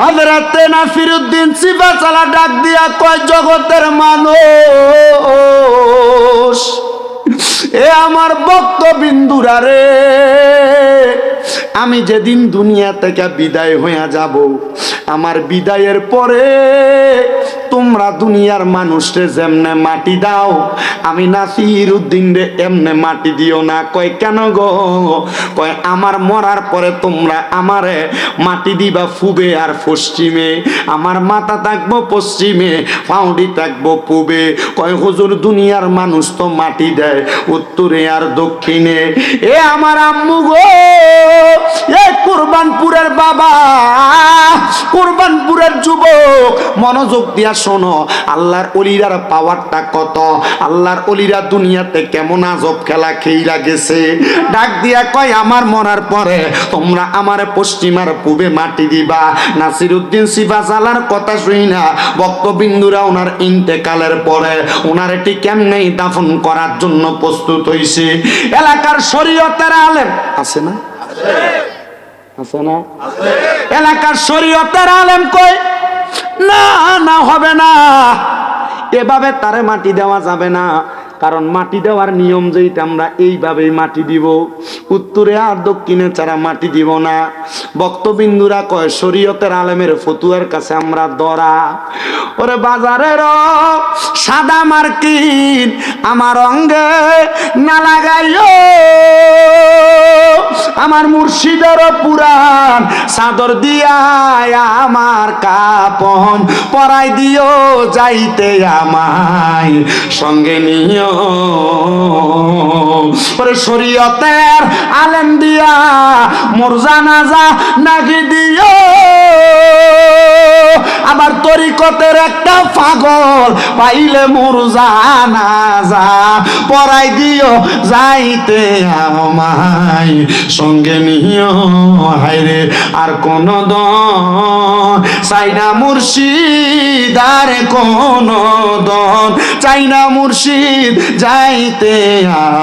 হজরতে নাসিরুদ্দিন সিফা চালা ডাক দিয়া কয় জগতের মানুষ এ আমার ভক্ত বিন্দুরা রে। আমি যেদিন দুনিয়া থেকে বিদায় হইয়া যাব, আমার বিদায়ের পরে তোমরা দুনিয়ার মানুষরে যেমনে মাটি দাও, আমি নাসির উদ্দিন রে এমনে মাটি দিও না। কয়, কেন গো? কয়, আমার মরার পরে তোমরা আমারে মাটি দিবা ফুবে আর পশ্চিমে। আমার মাথা থাকব পশ্চিমে ফাউডি থাকব পূবে। কয়, হুজুর, দুনিয়ার মানুষ তো মাটি দেয় উত্তরে আর দক্ষিণে। এ আমার আম্মু গো! কুরবানপুরের বাবা, কুরবানপুরের যুবক, মনোযোগ দিয়া শোনো, আল্লাহর অলিরার পাওয়ারটা কত? আল্লাহর অলিরা দুনিয়াতে কেমন আজব খেলা খেইলা গেছে? ডাক দিয়া কয়, আমার মরার পরে তোমরা আমার পশ্চিমার পূবে মাটি দিবা। নাসির উদ্দিন সিফাজালার কথা শুই না বক্তবিন্দুরা ওনার ইন্তেকালের পরে ওনার এটি কেমনেই দাফন করার জন্য প্রস্তুত হইছে? এলাকার শরীয়তের আলেম আছে না? আছে। না? এলাকার শরীয়তের আলেম কই? না না হবে না। এভাবে তারে মাটি দেওয়া যাবে না। কারণ মাটি দেওয়ার নিয়ম যেইটা, আমরা এইভাবেই মাটি দিব। উত্তরে আর দক্ষিণে ছাড়া মাটি দিব না। বক্তবিন্দুরা কয়, শরীয়তের আলেমের ফতুয়ার কাছে আমরা দরা ওরে বাজারের সাদা মার্কিন, আমার অঙ্গে না লাগাইও। আমার মুর্শিদের পুরাণ, চাদর দিয়া আমার কাপন, পরাই দিও যাইতে আমায়। সঙ্গে নিও পরে শরীয়তের আলেম দিয়া, মোর জানাজা নাকি দিও। আবার তরিকতের একটা পাগল পাইলে মোর জানাজা পরাই দিও, যাইতে আমায় সঙ্গে নিও। হাইরে আর কোন চাইনা মুর্শিদ আর কোন দন চাইনা মুর্শিদ যাইতে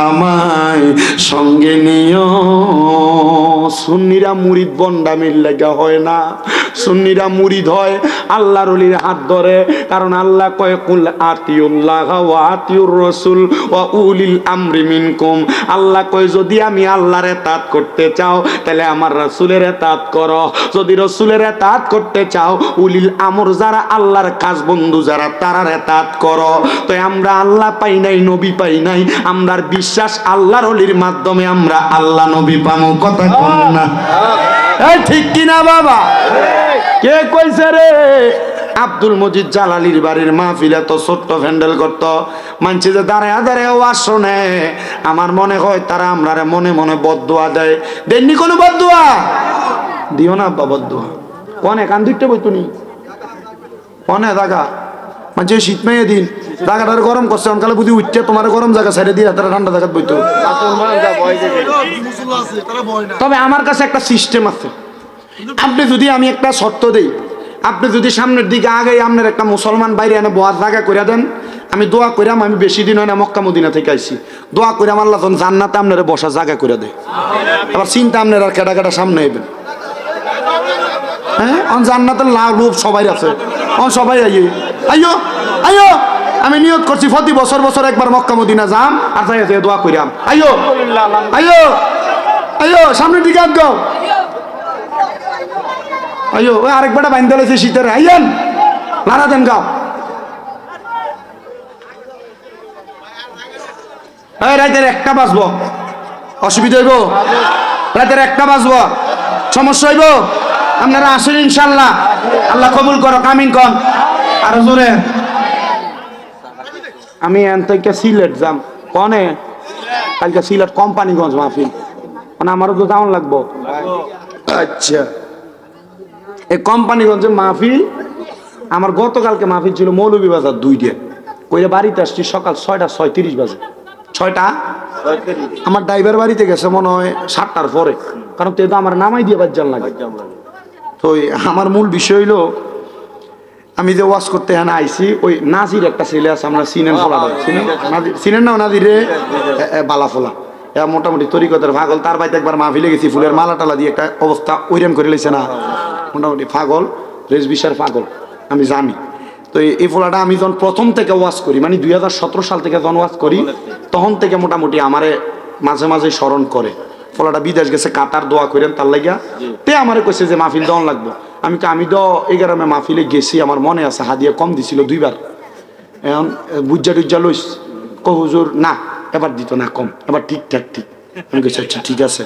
আমায় সঙ্গে নিও। সুন্নিরা মুরিদ বন্ডামির লেগা হয় না। সুন্নিরা মুরিদ হয় আল্লাহর অলির হাত ধরে, কারণ আল্লাহ কয়, কুল আতিউল্লাহ ওয়া আতিউর রাসূল ওয়া উলিল আমরি মিনকুম। আল্লাহ কয়, যদি আমি আল্লাহর এতাত করতে চাও, তাহলে আমার রাসূলের এতাত করো। যদি রাসূলের এতাত করতে চাও, উলিল আমর যারা আল্লাহর কাজ বন্ধু, যারা তারার এতাত করো। তো আমরা আল্লাহ পাই নাই, নবী পাই নাই। আমরার বিশ্বাস আল্লাহর অলির মাধ্যমে আমরা আল্লাহ নবী পামু। কথা ঠিক কিনা বাবা? কে কইছে রে? আব্দুল মজিদ জালালির বাড়ির মাহফিলে তো ছোট্ট ফ্যান্ডেল করতো। মানছি যে দাঁড়ায় দাঁড়ায় ওয়াজ শোনে আমার মনে হয় তারা আমরা মনে মনে বদুয়া দেয়। দেননি কোনো বদুয়া দিও না আব্বা বদুয়া কনে, কান দুইটা বই তুমি কনে, দাগা। মানে শীত মেয়ে দিন জায়গাটার গরম করছে অনকালে বুঝি উঠছে তোমার গরম জায়গা ছেড়ে দিয়ে তারা ঠান্ডা জায়গা বইতো। তবে আমার কাছে একটা সিস্টেম আছে। আপনি যদি আমি একটা শর্ত দিই, আপনি যদি সামনের দিকে আগে আপনার একটা মুসলমান বাইরে এনে বহার জায়গা করে দেন, আমি দোয়া করিয়াম আমি বেশি দিন হয় না মক্কা, মদিনা থেকে আইছি। দোয়া করিয়াম তখন জান্নাতে আপনার বসার জায়গা করে দেয়। আবার চিন্তা আপনার কেটা কেটা সামনে আইবেন। হ্যাঁ? জান্নাতের লাভ রূপ সবাই আছে। অন সবাই আইয়ে। আইয়ো আইয়ো! আমি নিয়োগ করছি, প্রতি বছর বছর একবার মক্কা মদিনা যাম, আর যাই আছে দোয়া করিয়াম। আইয়ো আইয়ো আইয়ো, সামনে দিকে আগ আইয়ো, ওই আরেকবারটা বাইন্দা লেছে শীতের। আইয়েন লারা দেন গাও। এই একটা বাজবো। অসুবিধা হইব? রাতের একটা বাজবো। সমস্যা হইব? আপনারা আসেন ইনশাল্লাহ আল্লাহ কবুল করো কামিন কন। আর জোরে। আমি এন থেকে সিলেট যাম। কনে? কালকে সিলেট কোম্পানিগঞ্জ মাহফিল। মানে আমারও তো যাওয়ান লাগবো। আচ্ছা। এই কোম্পানিগঞ্জে মাহফিল আমার গতকালকে মাহফিল ছিল মৌলভীবাজার দুইটা। কইলে বাড়িতে আসছি সকাল ছয়টা ছয়ত্রিশ বাজে। ছয়টা? আমার ড্রাইভার বাড়িতে গেছে মনে হয় সাতটার পরে। কারণ তে তো আমার নামাই দিয়ে বাজ্জাল লাগে। তো আমার মূল বিষয় হইল, আমি যে ওয়াশ করতে হ্যাঁ আইছি, ওই নাজির একটা ছেলে আছে, আমরা সিনেন ফোলা সিনেন না নাজিরে বালা ফোলা। এরা মোটামুটি তরিকতের ফাগল তার বাড়িতে একবার মাহফিলে গেছি, ফুলের মালা টালা দিয়ে একটা অবস্থা ওইরাম করে লেছে না। মোটামুটি পাগল, রেজবিশার ফাগল আমি জানি। তো এই- ফোলাটা আমি যখন প্রথম থেকে ওয়াজ করি মানে দুই হাজার সতেরো সাল থেকে যখন ওয়াজ করি, তখন থেকে মোটামুটি আমারে মাঝে মাঝে স্মরণ করে। ফলাটা বিদেশ গেছে কাতার দোয়া করেন তার লাগিয়া। তে আমারে কইছে যে মাহফিল দন লাগবে। আমি তো আমি তো এই গ্রামে মাহফিলে গেছি আমার মনে আছে হাদিয়া কম দিছিল দুইবার। এখন বুজ্জা টুজ্জা লইস? ক হুজুর না এবার দিত না কম। এবার ঠিকঠাক ঠিক আমি কইছি আচ্ছা ঠিক আছে।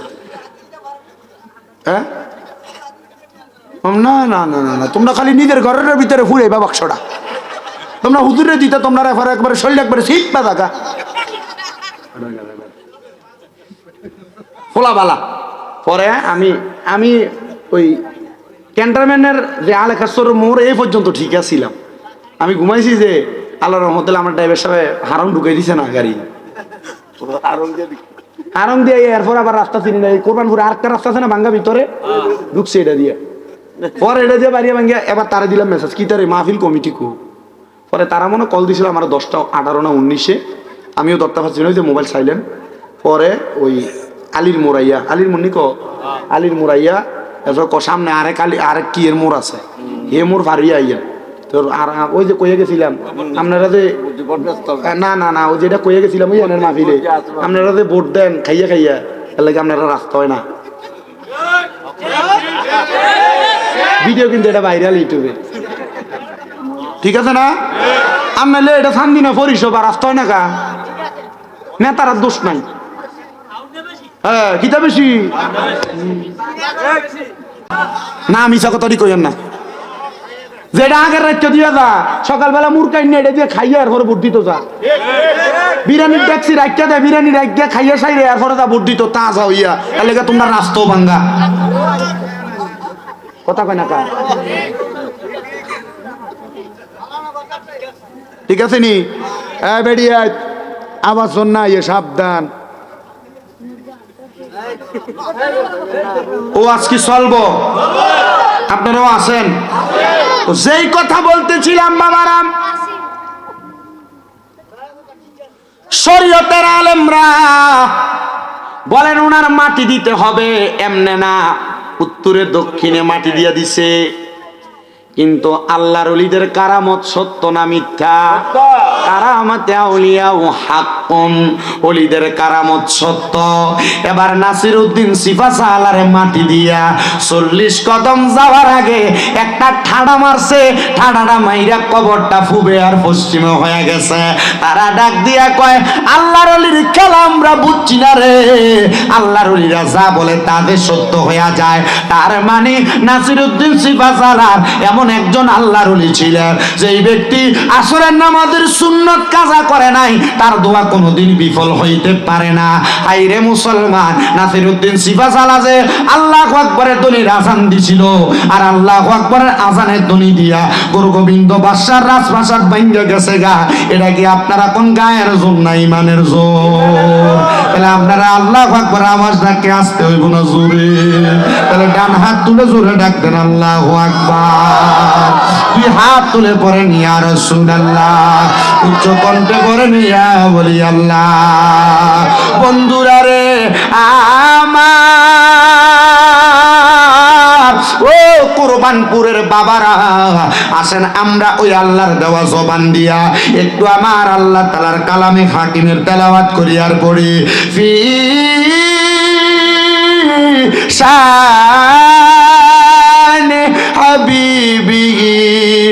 হ্যাঁ? না না না না না তোমরা খালি নিজের ঘরের ভিতরে ফুরে বা বাক্সটা। তোমরা হুজুরে দিতে তোমরা রেফার একবারে শরীর একবারে শীত পা থাকা। ফোলাবালা পরে আমি আমি ওই ক্যান্টারম্যানের যে আলেখাস্তর মোড় এই পর্যন্ত ঠিক আছিলাম। আমি ঘুমাইছি যে আল্লাহ রহমতুল্লাহ আমার ড্রাইভার সাহেব হারং ঢুকাই দিছে না গাড়ি। হারং দিয়ে এরপর আবার রাস্তা চিনি না কোরবানপুরে আরেকটা রাস্তা আছে না ভাঙ্গা ভিতরে? ঢুকছে এটা দিয়ে। পরে এটা দিয়ে বাড়িয়ে ভাঙ্গিয়া এবার তারা দিলাম মেসেজ কি তারে মাহফিল কমিটি কো? পরে তারা মনে কল দিছিল আমার দশটা আঠারো না উনিশে। আমিও দরটা পাচ্ছি না যে মোবাইল সাইলেন্ট পরে ওই আলির মোরাইয়া আলির মুন্নি ক? আলির মোরাইয়া এরপর ক সামনে আরেক আলি আরেক কি এর মোড় আছে? হে মোড় ফারিয়া আইয়া। তোর আর ওই যে কয়ে গেছিলাম আপনারা যে না না না ওই যেটা কয়ে গেছিলাম ওই আনের মাহফিলে আপনারা যে ভোট দেন খাইয়া খাইয়া এর লাগে আপনারা রাস্তা হয় না। ভিডিও কিন্তু এটা ভাইরাল ইউটিউবে। ঠিক আছে না? আর নাহলে এটা শান্তি না পরিষেবা রাস্তা হয় না কা নেতার দোষ নাই। হ্যাঁ কিতা বেশি? না মিশা কথা কইেন না। যেটা আগের রাজ্য দিয়ে যা, সকালবেলা মুরকাই নিয়ে এটা দিয়ে খাইয়া এরপরে ভোট দিত যা। বিরিয়ানির ট্যাক্সি রাখিয়া দেয় বিরিয়ানি রাখিয়া খাইয়া সাইরে, এরপরে যা ভোট দিত, তা যা হইয়া। লেগে তোমরা রাস্তাও ভাঙ্গা। কথা কয় না ঠিক আছে নি? বেরিয়ে আবার শোন না ইয়ে সাবধান। ও আজকে চলবো? আপনারাও আছেন যেই কথা বলতেছিলাম বাবারাম শরীয়তের আলেমরা বলেন ওনার মাটি দিতে হবে, এমনে না, উত্তরে দক্ষিণে মাটি দিয়ে দিছে। কিন্তু আল্লাহর অলিদের কারামত সত্য না মিথ্যা? কারামতে আউলিয়া ও হাক্কুন অলিদের কারামত সত্য। এবার নাসির উদ্দিন সিফা সালারে মাটি দিয়া চল্লিশ কদম যাওয়ার আগে একটা ঠাডা মারছে, ঠাডাটা মাইরা কবরটা ফুবে আর পশ্চিমে হয়ে গেছে। তারা ডাক দিয়া কয়, আল্লাহর অলির খেলা আমরা বুঝছি না রে। আল্লাহর অলিরা যা বলে তাদের সত্য হইয়া যায়। তার মানে নাসির উদ্দিন সিফা সালার এমন একজন আল্লাহর অলি ছিলেন, যেই ব্যক্তি আসরের নামাজের সুন্নত কাজা করে নাই, তার দোয়া কোনোদিন বিফল হইতে পারে না। হাইরে মুসলমান নাসির উদ্দিন সিফা সালা যে আল্লাহ আকবরের দলির আজান দিছিল। আর আল্লাহ আকবরের আজানের ধ্বনি দিয়া গুরু গোবিন্দ বাদশার রাজপ্রাসাদ ভাঙ্গে গেছে গা। এটা কি আপনারা কোন গায়ের জোর না ইমানের জোর? তাহলে আপনারা আল্লাহ আকবর আওয়াজটাকে আসতে হইব না জোরে। তাহলে ডান হাত তুলে জোরে ডাকতেন আল্লাহ আকবার। দুই হাত তুলে পরে নিয়া রসুল আল্লাহ উচ্চ কণ্ঠে পরে নিয়া বলি আল্লাহ বন্ধুরা রে, আমার ও কোরবানপুরের বাবারা, আসেন আমরা ওই আল্লাহর দেওয়া জবান দিয়া একটু আমার আল্লাহ তালার কালামে হাকিমের তেলাওয়াত করি আর পড়ি। ফি শান হাবিবিহি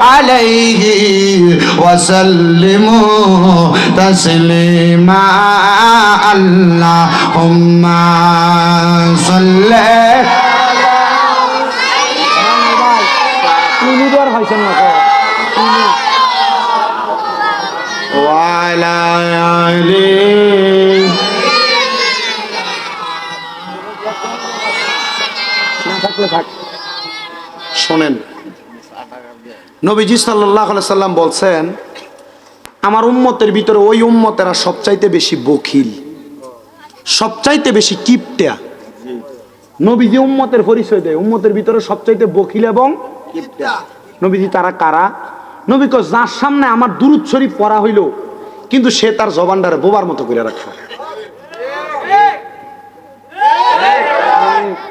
عليه وسلموا تسليما اللهم صل وعلى آله শোনেন নবীজি সাল্লাহ সাল্লাম বলছেন আমার উম্মতের ভিতরে ওই উম্মতেরা সবচাইতে বেশি বখিল সবচাইতে বেশি কিপটা। নবীজি উম্মতের পরিচয় দেয় উম্মতের ভিতরে সবচাইতে বখিল এবং নবীজি তারা কারা? নবী কয়, যার সামনে আমার দুরুদ শরীফ পড়া হইল কিন্তু সে তার জবানটারে বোবার মতো করে রাখে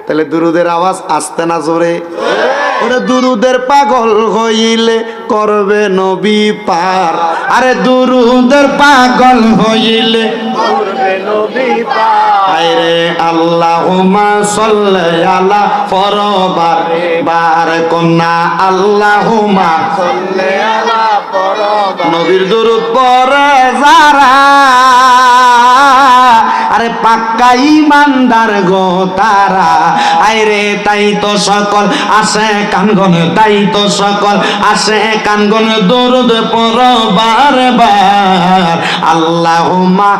তাহলে দুরুদের আওয়াজ আসতে না জোরে? ওরে দুরুদের পাগল হইলে করবে নবী পার। আরে দুরুদের পাগল হইলে আল্লাহুমা সাল্লি আলা ফরবার বার কন্যা আল্লাহুমা নবীর দুরুদ পরে যারা আরে পাক্কা ইমানদার গো তারা। আইরে, তাই তো সকল আসে কানগন, তাই তো সকল আসে কানগন, দরুদ পর বারে। বার আল্লাহুম্মা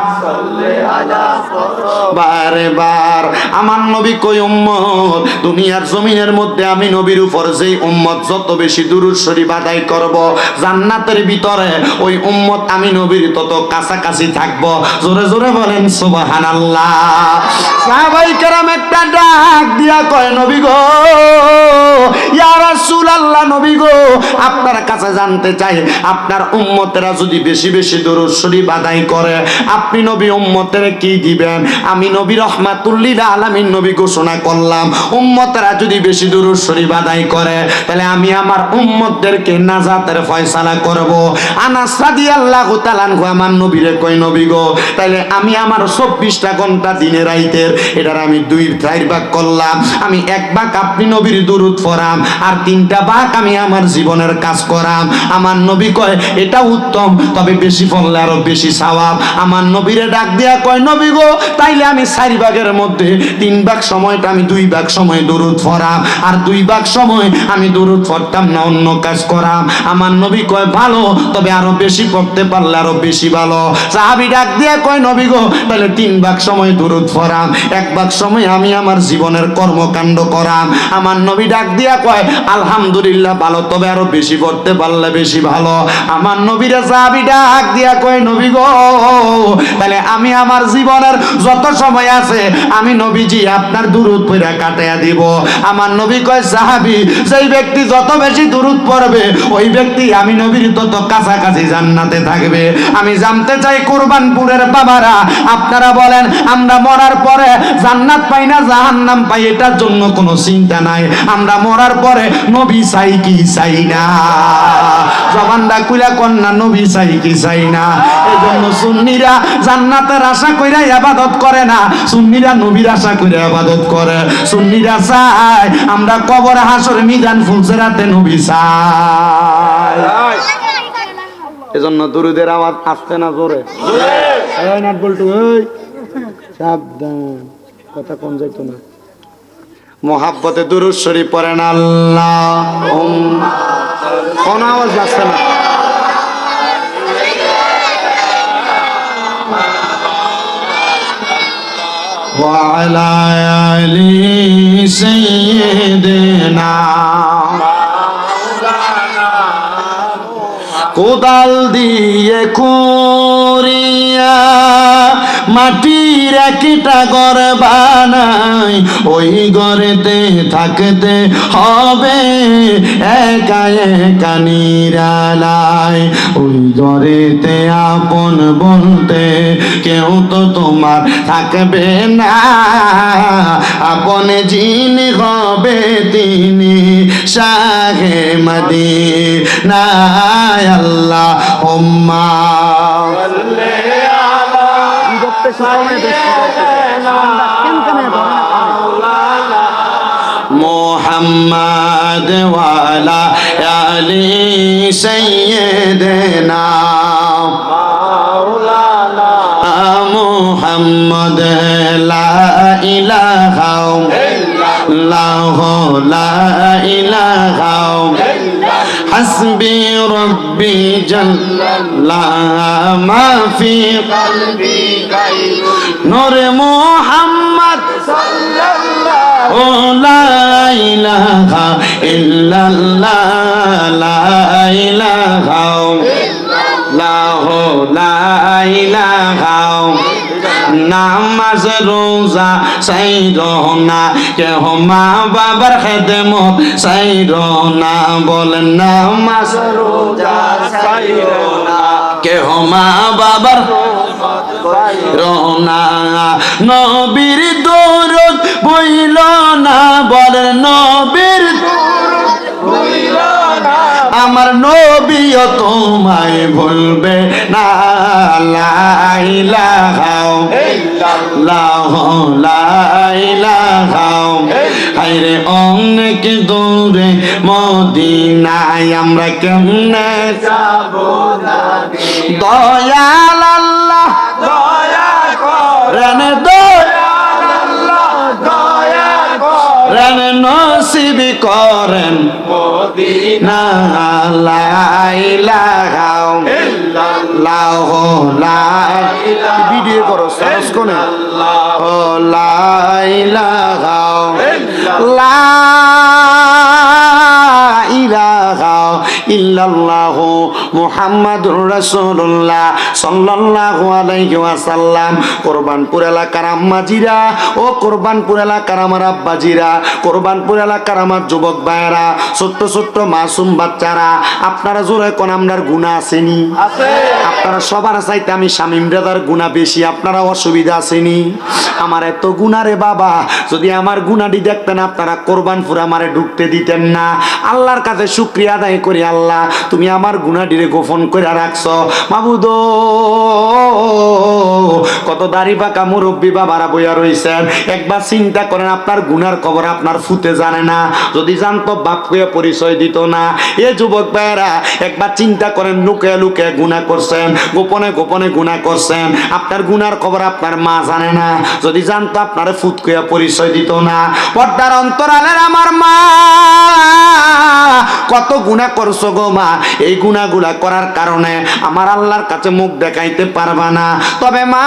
বারে বার। আমার নবী কই উম্মত? দুনিয়ার জমিনের মধ্যে আমি নবীর উপর যেই উম্মত, যত বেশি দুরুদ শরীফ আদায় করব, জান্নাতের ভিতরে ওই উম্মত আমি নবীর তত কাছাকাছি থাকব। জোরে জোরে বলেন আপনার কাছে জানতে চাই, আপনার উম্মতেরা যদি বেশি বেশি দরুদ শরীফ আদায় করে, আপনি নবী উম্মতের কি দিবেন? আমি নবী রহমাতুল্লিল আলামিন নবী ঘোষণা করলাম, উম্মতেরা যদি বেশি দরুদ শরীফ করে, তাহলে আমি আমার উম্মতদেরকে নাজাতের ফয়সালা করব। আনাস রাদিয়াল্লাহু তাআলা আমার নবীরে কই নবী গো, তাহলে আমি আমার চব্বিশটা ঘণ্টা দিনে রাইতের, এটার আমি দুই চার ভাগ করলাম। আমি এক ভাগ আপনি নবীর দুরুদ ফরাম আর তিনটা ভাগ আমি আমার জীবনের কাজ করাম। আমার নবী কয়, এটা উত্তম, তবে বেশি ফললে আরও বেশি সওয়াব। আমার নবীরে ডাক দিয়া কয়, নবী গো, তাইলে আমি চারি ভাগের মধ্যে তিন ভাগ সময়টা আমি দুই ভাগ সময় দরুদ ফরাম আর দুই ভাগ সময় আমি দরুদ ফরতাম না, অন্য কাজ করাম। আমার নবী কয়, ভালো, তবে আরও বেশি পড়তে পারলে আরও বেশি ভালো। সাহাবি ডাক দিয়া কয়, নবী গো তাহলে তিন ভাগ সময় দরুদ ফরাম এক ভাগ সময় আমি আমার জীবনের কর্মকাণ্ড করাম। আমার নবী ডাক দিয়া কয়, আলহামদুলিল্লাহ, ভালো, তবে আরও বেশি পড়তে পারলে বেশি ভালো। আমার নবীরে সাহাবি ডাক দিয়া কয়, নবী গো, তাহলে আমি আমার জীবনের যত সময় আছে, আমি নবীজি আপনার দুরুদ পইরা কাটাইয়া দিব। আমার নবী কয়, সাহাবি সেই ব্যক্তি যত বেশি দুরুদ পড়বে, ওই ব্যক্তি আমি নবীর তত কাছাকাছি জান্নাতে থাকবে। আমি জানতে চাই, কুরবানপুরের বাবারা, আপনারা বলেন আমরা মরার পরে জান্নাত পাই না জাহান্নাম পাই এটার জন্য কোনো চিন্তা নাই। আমরা মরার পরে নবী চাই কি চাই না? জবানটা কুইলা কন্যা নবী চাই কি চাই না? এই জন্য সুন্নিরা জান্নাতের আশা কইরা আবাদত করে না। সুন্নিরা নবীর আশা কইরা আবাদত করে। সুন্নিরা চায় আমরা কবর হাসর মিজান ফুলসেরাতে নবী চাই। এজন্য দুরুদের আওয়াজ আসতে না জোরে? এই নাট বল্টু এই। সাবধান কথা কোন যাইতো না মোহাব্বতে দুরুদ শরীফ পড়েন আল্লাহ কোন আওয়াজ আসছে না وعلى آل سيدنا কোদাল দিয়ে কুরিয়া মাটির একটা ঘর বানাই, ওই ঘরেতে থাকতে হবে একা একা নিরালায়। ওই ঘরেতে আপন বলতে কেউ তো তোমার থাকবে না। আপন যিনি হবে তিনি শাহে মদিনা আল্লাহ হোম্মা মোহাম্মদ ওয়ালা আলী সৈয়দনা মোহাম্মদ লা ইলাহা ইল্লাল্লাহ লা ইলাহা حسبي ربي جل ما في قلبي নরে মোহাম্মদ ও লাইলাহা ইল্লাল্লাহ লাইলাহা লাহো লাইলাহা নামাজ, রোজা সাই রহনা কেহ মা বাবার খেদম সাই রহনা বলেন নামাজ, রোজা সাই রহনা কেহ মা বাবার রহনা নবীর দৌরত বইল না, বলেন নবীর আমার নবীও তোমায় ভুলবে না লাইলাহাও লাহ লাইলাহাও হাইরে অনেক দূরে মদিনায় আমরা কেমনে দয়াল আল্লাহ দয়া করেন দয়া রেন নসিব করেন। ভিডিও করো সারস কোনে ও লাইলাহাও লা ইলাহা ইল্লাল্লাহ মুহাম্মাদুর রাসূলুল্লাহ সাল্লাল্লাহু আলাইহি ওয়াসাল্লাম। কোরবানপুর এলাকার আম্মাজিরা ও কোরবানপুর এলাকার আমার আব্বাজিরা কোরবানপুর এলাকার আমার যুবক ভাইয়েরা ছোট্ট ছোট্ট মাসুম বাচ্চারা আপনারা জোরে কোন আমরার গুণা আসেনি? আপনারা সবার চাইতে আমি শামিম ব্রাদার গুণা বেশি আপনারা অসুবিধা আসেনি? আমার এত গুণা রে বাবা যদি আমার গুণাটি দেখতেন আপনারা কোরবানপুর আমারে ঢুকতে দিতেন না। আল্লাহর কাছে শুক্রিয়া আদায় করি আল্লাহ তুমি আমার গুণাটিরে গোপন করে রাখছ। মাবুদ কত দাড়ি পাকা মুরব্বী বাবারা বইয়া রইছেন। একবার চিন্তা করেন, আপনার গুনার খবর আপনার ফুতে জানে না। যদি জানতো বাপকে পরিচয় দিত না। এ যুবক ভাইয়েরা, একবার চিন্তা করেন লুকে লুকে গুণা করছেন, গোপনে গোপনে গুণা করছেন। আপনার গুনার খবর আপনার মা জানে না। যদি জানতো, আপনার ফুটকুয়া পরিচয় দিত না। পর্দার অন্তরালের আমার মা, কত গুণা করছ গো মা, এই গুণাগুলা করার কারণে আমার আল্লাহর কাছে মুখ দেখাইতে পারবা না। তবে মা,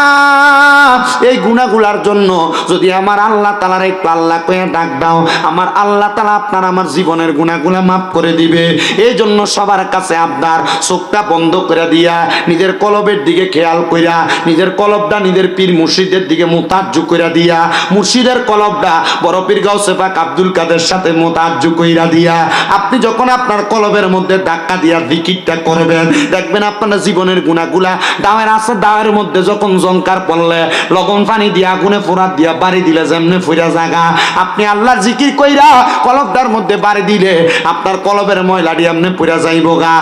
এই গুণাগুলার জন্য যদি আমার আল্লাহ তালার একটু আল্লাহ কয়ে ডাক দাও, আমার আল্লাহ তালা আপনার আমার জীবনের গুণাগুলা মাফ করে দিবে। এই জন্য সবার কাছে আপনার চোখটা বন্ধ করে দিয়া, নিজের কলবের দিকে খেয়াল কইরা, নিজের কলবটা নিজের পীর মুর্শিদের দিকে মোতাজ্জু করে দিয়া, মুর্শিদের কলবটা বড় পীর গাউসেফাক আব্দুল কাদের সাথে মোতাজ্জু কইরা দিয়া। আপনি যখন আপনার কলবের মধ্যে ধাক্কা দিয়া জিকিরটা করবেন। দেখবেন আপনার জীবনের গুণাগুলা দাওয়ের আছে, দাওয়ের মধ্যে যখন জঙ্কার পড়লে লগন পানি দিয়া আগুনে ফোরাত দিয়া, বাড়ি দিলে যেমনি ফুরা জাগা। আপনি আল্লাহ জিকির কইরা কলবদার মধ্যে বাড়ি দিলে আপনার কলবের ময়লাটি এমনি পুরা যাইব গা